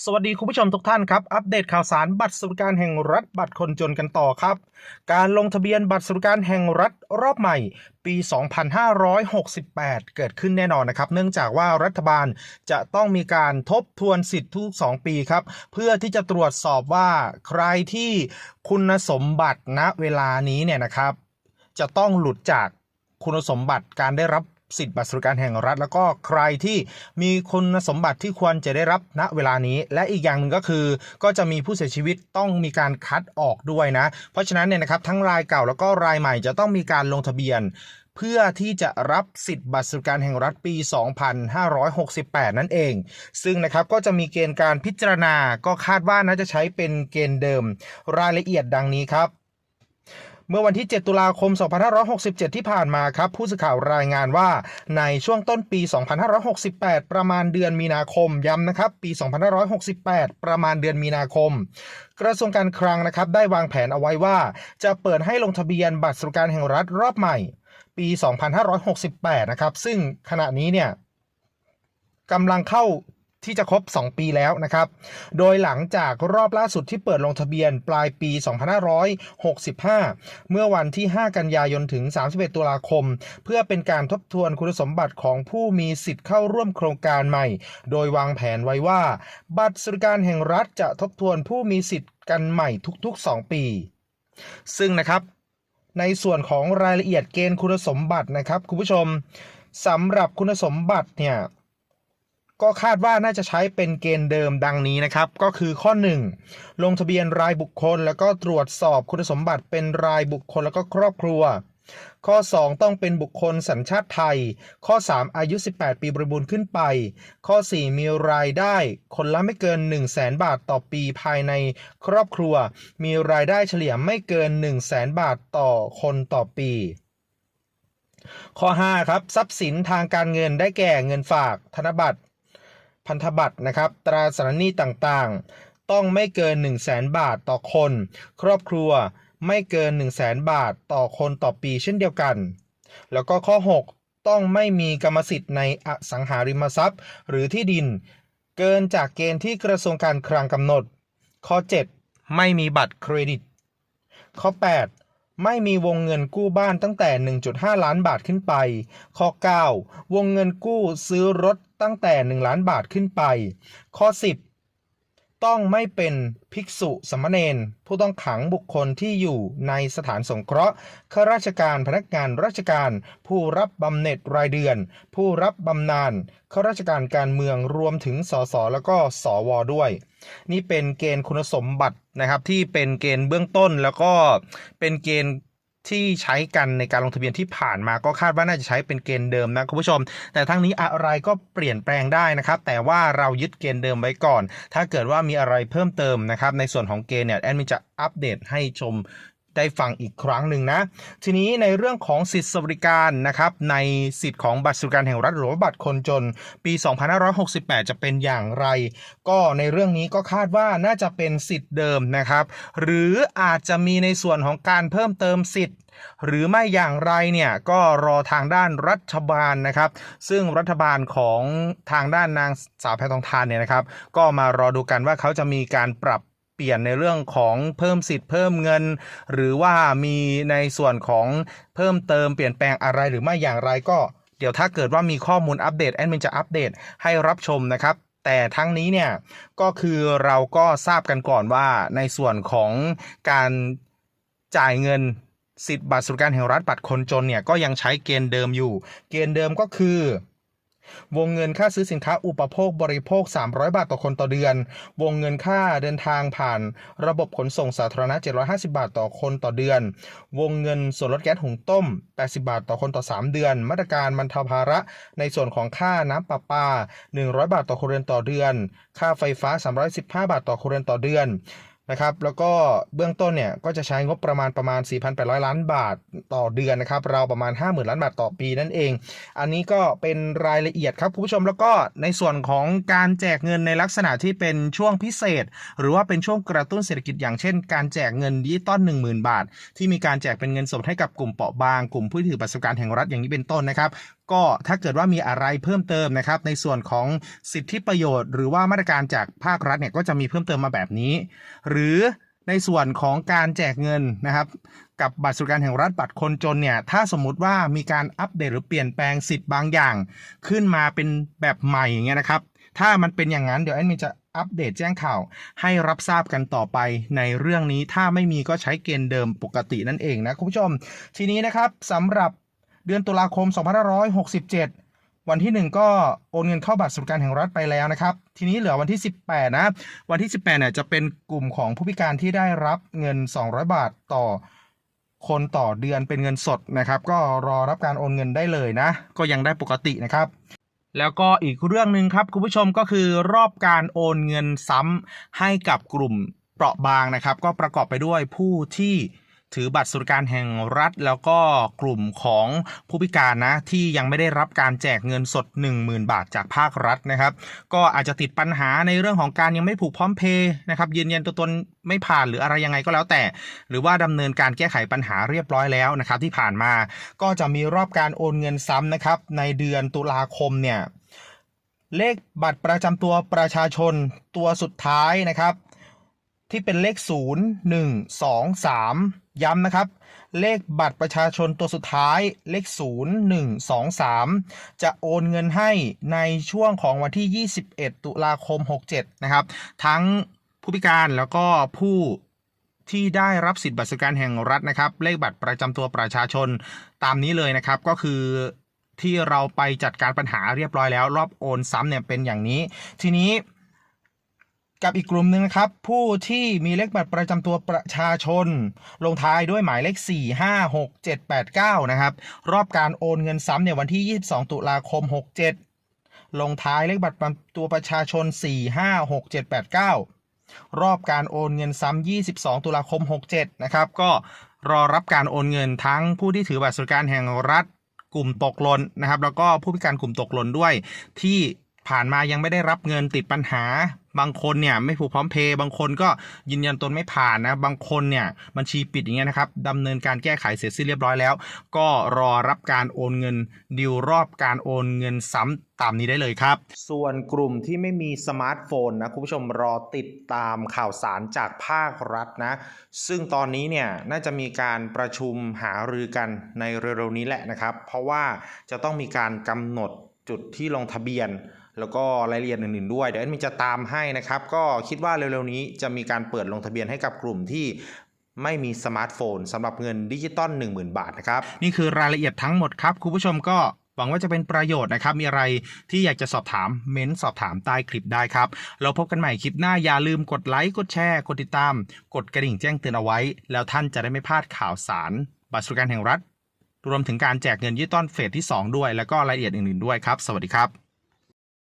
สวัสดีคุณผู้ชมทุกท่านครับ อัปเดตข่าวสารบัตรสวัสดิการแห่งรัฐบัตรคนจนกันต่อครับ การลงทะเบียนบัตรสวัสดิการแห่งรัฐรอบใหม่ปี 2568 เกิดขึ้นแน่นอนนะครับ เนื่องจากว่ารัฐบาลจะต้องมีการทบทวนสิทธิ์ทุก 2 ปีครับ เพื่อที่จะตรวจสอบว่าใครที่คุณสมบัติณเวลานี้เนี่ยนะครับ จะต้องหลุดจากคุณสมบัติการได้รับ สิทธิบัตรสวัสดิการแห่งรัฐ แล้วก็ใครที่มีคุณสมบัติที่ควรจะได้รับณเวลานี้ และอีกอย่างหนึ่งก็คือ ก็จะมีผู้เสียชีวิตต้องมีการคัดออกด้วยนะ เพราะฉะนั้นเนี่ยนะครับทั้งรายเก่าแล้วก็รายใหม่จะต้องมีการลงทะเบียนเพื่อที่จะรับสิทธิ์บัตรสวัสดิการแห่งรัฐปี 2568 นั่นเอง ซึ่งนะครับก็จะมีเกณฑ์การพิจารณา ก็คาดว่าน่าจะใช้เป็นเกณฑ์เดิม รายละเอียดดังนี้ครับ เมื่อวันที่ 7 ตุลาคม 2567 ที่ผ่านมาครับ ผู้สื่อข่าวรายงานว่า ในช่วงต้นปี 2568 ประมาณเดือนมีนาคม ย้ำนะครับ ปี 2568 ประมาณเดือนมีนาคม กระทรวงการคลังนะครับ ได้วางแผนเอาไว้ว่า จะเปิดให้ลงทะเบียนบัตรสวัสดิการแห่งรัฐรอบใหม่ ปี 2568 นะครับ ซึ่งขณะนี้เนี่ยกำลังเข้า ที่จะครบ 2 ปีแล้วนะครับ โดยหลังจากรอบล่าสุดที่เปิดลงทะเบียนปลายปี 2565 เมื่อวันที่ 5 กันยายนถึง 31 ตุลาคม เพื่อเป็นการทบทวนคุณสมบัติของผู้มีสิทธิ์เข้าร่วมโครงการใหม่ โดยวางแผนไว้ว่า บัตรสวัสดิการแห่งรัฐจะทบทวนผู้มีสิทธิ์กันใหม่ทุก ๆ 2 ปี ซึ่งนะครับในส่วนของรายละเอียดเกณฑ์คุณสมบัตินะครับ คุณผู้ชมสำหรับคุณสมบัติเนี่ย ก็คาดว่าน่าจะใช้เป็นเกณฑ์เดิมดังนี้นะครับ ก็คือข้อ 1 ลงทะเบียนรายบุคคล แล้วก็ตรวจสอบคุณสมบัติเป็นรายบุคคลแล้วก็ครอบครัว ข้อ 2 ต้องเป็นบุคคลสัญชาติไทย ข้อ 3 อายุ 18 ปีบริบูรณ์ขึ้นไป ข้อ 4 มีรายได้ คนละไม่เกิน 1 0 0 0 0แบาทต่อปีภายในครอบครัว มีรายได้เฉลี่ยไม่เกิน 1 0 0 0 0แบาทต่อคนต่อปีข้อ 5 ครับ ทรัพย์สินทางการเงินได้แก่เงินฝาก ธนบัตร พันธบัตรนะครับ ตราสารหนี้ต่างๆ ต้องไม่เกิน 1 0 0 0 0แบาทต่อคน ครอบครัวไม่เกิน 1 0 0 0 0แบาทต่อคนต่อปีเช่นเดียวกัน แล้วก็ข้อ 6 ต้องไม่มีกรรมสิทธิ์ในอสังหาริมทรัพย์ หรือที่ดิน เกินจากเกณฑ์ที่กระทรวงการคลังกำหนด ข้อ 7 ไม่มีบัตรเครดิต ข้อ 8 ไม่มีวงเงินกู้บ้านตั้งแต่ 1.5 ล้านบาทขึ้นไป ข้อ 9 วงเงินกู้ซื้อรถตั้งแต่ 1 ล้านบาทขึ้นไป ข้อ 10 ต้องไม่เป็นภิกษุสามเณรผู้ต้องขังบุคคลที่อยู่ในสถานสงเคราะห์ข้าราชการพนักงานราชการ ผู้รับบำเหน็จรายเดือน ผู้รับบำนาญข้าราชการการเมืองรวมถึงสสแล้วก็สวด้วย นี่เป็นเกณฑ์คุณสมบัตินะครับที่เป็นเกณฑ์เบื้องต้นแล้วก็เป็นเกณฑ์ ที่ใช้กันในการลงทะเบียนที่ผ่านมาก็คาดว่าน่าจะใช้เป็นเกณฑ์เดิมนะคุณผู้ชม แต่ทั้งนี้อะไรก็เปลี่ยนแปลงได้นะครับ แต่ว่าเรายึดเกณฑ์เดิมไว้ก่อน ถ้าเกิดว่ามีอะไรเพิ่มเติมนะครับ ในส่วนของเกณฑ์เนี่ยแอดมินจะอัปเดตให้ชม ได้ฟังอีกครั้งหนึ่งนะ ทีนี้ในเรื่องของสิทธิสวัสดิการนะครับในสิทธิของบัตรสวัสดิการแห่งรัฐหรือว่าบัตรคนจน ปี 2568 จะเป็นอย่างไร ก็ในเรื่องนี้ก็คาดว่าน่าจะเป็นสิทธิ์เดิมนะครับ หรืออาจจะมีในส่วนของการเพิ่มเติมสิทธิหรือไม่อย่างไรเนี่ยก็รอทางด้านรัฐบาลนะครับ ซึ่งรัฐบาลของทางด้านนางสาวแพทองทานเนี่ยนะครับ ก็มารอดูกันว่าเขาจะมีการปรับ ปลี่ยนในเรื่องของเพิ่มสิทธิ์เพิ่มเงิน หรือว่ามีในส่วนของเพิ่มเติมเปลี่ยนแปลงอะไรหรือไม่อย่างไรก็ เดี๋ยวถ้าเกิดว่ามีข้อมูลอัปเดตแอดมินจะอัปเดตให้รับชมนะครับแต่ทั้งนี้เนี่ยก็คือเราก็ทราบกันก่อนว่าในส่วนของการจ่ายเงินสิทธิ์บัตรสวัสดิการแห่งรัฐบัตรคนจนเนี่ยก็ยังใช้เกณฑ์เดิมอยู่ เกณฑ์เดิมก็คือ วงเงินค่าซื้อสินค้าอุปโภคบริโภค 300 บาทต่อคนต่อเดือน วงเงินค่าเดินทางผ่าน ระบบขนส่งสาธารณะ 750 บาทต่อคนต่อเดือน วงเงินส่วนลดแก๊สหุงต้ม 80 บาทต่อคนต่อ 3 เดือน มาตรการบรรเทาภาระ ในส่วนของค่าน้ำประปา 100 บาทต่อครัวเรือนต่อเดือน ค่าไฟฟ้า 315 บาทต่อครัวเรือนต่อเดือน นะครับแล้วก็เบื้องต้นเนี่ยก็จะใช้งบประมาณประมาณ 4,800 ล้านบาทต่อเดือนนะครับเราประมาณ 50,000 ล้านบาทต่อปีนั่นเอง อันนี้ก็เป็นรายละเอียดครับคุณผู้ชมแล้วก็ในส่วนของการแจกเงินในลักษณะที่เป็นช่วงพิเศษ หรือว่าเป็นช่วงกระตุ้นเศรษฐกิจอย่างเช่น การแจกเงินดิจิตอล10,000 บาท ที่มีการแจกเป็นเงินสดให้กับกลุ่มเปราะบาง กลุ่มผู้ถือบัตรสวัสดิการแห่งรัฐอย่างนี้เป็นต้นนะครับก็ถ้าเกิดว่ามีอะไรเพิ่มเติมนะครับในส่วนของสิทธิประโยชน์ หรือว่ามาตรการจากภาครัฐเนี่ยก็จะมีเพิ่มเติมมาแบบนี้หรือในส่วนของการแจกเงินนะครับ กับบัตรสวัสดิการแห่งรัฐบัตรคนจนเนี่ย ถ้าสมมุติว่ามีการอัปเดตหรือเปลี่ยนแปลงสิทธิ์บางอย่าง ขึ้นมาเป็นแบบใหม่อย่างเงี้ยนะครับ ถ้ามันเป็นอย่างนั้นเดี๋ยวแอดมินจะอัปเดตแจ้งข่าวให้รับทราบกันต่อไปในเรื่องนี้ถ้าไม่มีก็ใช้เกณฑ์เดิมปกตินั่นเองนะคุณผู้ชม ทีนี้นะครับสำหรับเดือนตุลาคม 2567 วันที่ 1 ก็โอนเงินเข้าบัตรสวัสดิการแห่งรัฐไปแล้วนะครับ ทีนี้เหลือวันที่ 18 นะ วันที่ 18เนี่ยจะเป็นกลุ่มของผู้พิการที่ได้รับเงิน 200 บาทต่อคนต่อเดือนเป็นเงินสดนะครับ ก็รอรับการโอนเงินได้เลยนะ ก็ยังได้ปกตินะครับแล้วก็อีกเรื่องหนึ่งครับคุณผู้ชมก็คือรอบการโอนเงินซ้ำให้กับกลุ่มเปราะบางนะครับ ก็ประกอบไปด้วยผู้ที่ ถือบัตรสวัสดิการแห่งรัฐ แล้วก็กลุ่มของผู้พิการนะที่ยังไม่ได้รับการแจกเงินสด 10,000 บาทจากภาครัฐนะครับ ก็อาจจะติดปัญหาในเรื่องของการยังไม่ผูกพร้อมเพย์นะครับยืนยันตัวตนไม่ผ่านหรืออะไรยังไงก็แล้วแต่ หรือว่าดำเนินการแก้ไขปัญหาเรียบร้อยแล้วนะครับ ที่ผ่านมาก็จะมีรอบการโอนเงินซ้ำนะครับ ในเดือนตุลาคมเนี่ยเลขบัตรประจำตัวประชาชนตัวสุดท้ายนะครับ ที่เป็นเลข 0 1 2 3 ย้ำนะครับ เลขบัตรประชาชนตัวสุดท้ายเลข 0 1 2 3 จะโอนเงินให้ในช่วงของวันที่ 21 ตุลาคม 67 นะครับ ทั้งผู้พิการแล้วก็ผู้ที่ได้รับสิทธิบัตรสวัสดิการแห่งรัฐนะครับ เลขบัตรประจำตัวประชาชนตามนี้เลยนะครับ ก็คือที่เราไปจัดการปัญหาเรียบร้อยแล้ว รอบโอนซ้ำเนี่ยเป็นอย่างนี้ ทีนี้ กับอีกกลุ่มหนึ่งนะครับ ผู้ที่มีเลขบัตรประจำตัวประชาชน ลงท้ายด้วยหมายเลข 4 5 6 7 8 9 นะครับ รอบการโอนเงินซ้ำเนี่ยวันที่ 22 ตุลาคม 67 ลงท้ายเลขบัตรประจำตัวประชาชน 4 5 6 7 8 9 รอบการโอนเงินซ้ำ22 ตุลาคม 67 นะครับ ก็รอรับการโอนเงินทั้งผู้ที่ถือบัตรสวัสดิการแห่งรัฐกลุ่มตกหล่นนะครับ แล้วก็ผู้พิการกลุ่มตกหล่นด้วยที่ผ่านมายังไม่ได้รับเงินติดปัญหา บางคนเนี่ยไม่ผูกพร้อมเพย์บางคนก็ยืนยันตนไม่ผ่านนะ บางคนเนี่ยบัญชีปิดอย่างเงี้ยนะครับดำเนินการแก้ไขเสร็จสิ้นเรียบร้อยแล้ว ก็รอรับการโอนเงินดิวรอบการโอนเงินซ้ำตามนี้ได้เลยครับ ส่วนกลุ่มที่ไม่มีสมาร์ทโฟนนะคุณผู้ชมรอติดตามข่าวสารจากภาครัฐนะ ซึ่งตอนนี้เนี่ยน่าจะมีการประชุมหารือกันในเร็วๆนี้แหละนะครับ เพราะว่าจะต้องมีการกำหนดจุดที่ลงทะเบียน แล้วก็รายละเอียดอื่นๆด้วย เดี๋ยวแอดมินจะตามให้นะครับ ก็คิดว่าเร็วๆนี้จะมีการเปิดลงทะเบียนให้กับกลุ่มที่ไม่มีสมาร์ทโฟนสำหรับเงินดิจิตอล10,000 บาทนะครับ นี่คือรายละเอียดทั้งหมดครับ คุณผู้ชมก็หวังว่าจะเป็นประโยชน์นะครับ มีอะไรที่อยากจะสอบถามเม้นสอบถามใต้คลิปได้ครับ เราพบกันใหม่คลิปหน้าอย่าลืมกดไลค์กดแชร์ กดติดตาม กดกระดิ่งแจ้งเตือนเอาไว้ แล้วท่านจะได้ไม่พลาดข่าวสาร บัตรสวัสดิการแห่งรัฐ รวมถึงการแจกเงินดิจิตอลเฟสที่ 2 ด้วย แล้วก็รายละเอียดอื่นๆด้วยครับ สวัสดีครับ